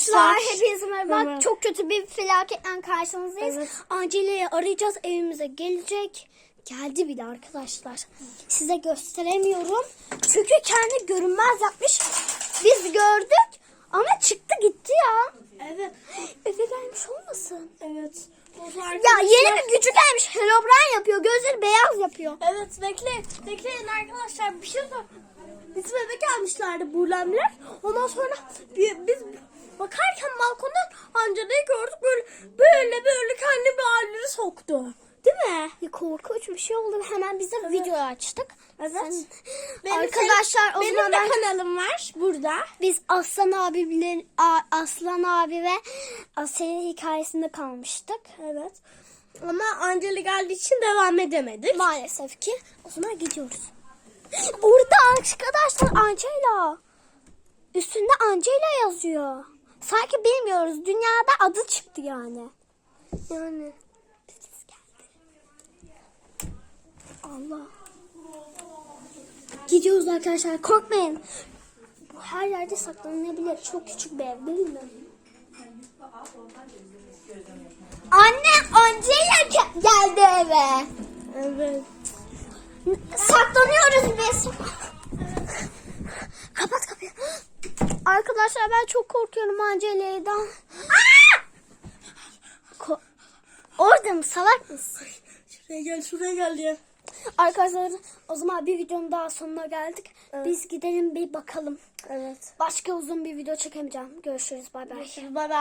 Arkadaşlar hepinize merhaba. Merhaba. Çok kötü bir felaketle karşınızdayız. Evet. Angela'yı arayacağız. Evimize gelecek. Geldi bile arkadaşlar. Size gösteremiyorum. Çünkü kendi görünmez yapmış. Biz gördük ama çıktı gitti ya. Evet. Eve gelmiş olmasın? Evet. Ya yeni bir gücü gelmiş. Herobrine yapıyor. Gözleri beyaz yapıyor. Evet bekle. Bekleyin arkadaşlar bir şey de. Bizim eve gelmişlerdi bulemler. Ondan sonra bi- biz Angela'yı gördük böyle böyle böyle kendi halleri soktu. Değil mi? Ya korkunç bir şey oldu. Hemen biz de video açtık. Evet. Sen- Benim Arkadaşlar o benim zaman de ben... kanalım var burada. Biz Aslan abi bilir, A- Aslan abi ve Asel'in hikayesinde kalmıştık. Evet. Ama Angela geldiği için devam edemedik. Maalesef ki. O zaman gidiyoruz. Burada arkadaşlar Angela. Üstünde Angela yazıyor. Sanki bilmiyoruz. Dünyada adı çıktı yani. Yani. Biz geldi. Allah. Gidiyoruz arkadaşlar. Korkmayın. Bu her yerde saklanabilir. Çok küçük bir ev değil mi? Anne Angela ge- geldi eve. Evet. Saklanıyoruz biz. Arkadaşlar ben çok korkuyorum Angela'dan. Ko- Orada mı salak mısın? Şuraya gel şuraya gel diye. Arkadaşlar o zaman bir videonun daha sonuna geldik. Evet. Biz gidelim bir bakalım. Evet. Başka uzun bir video çekemeyeceğim. Görüşürüz bay bay. Bye bye.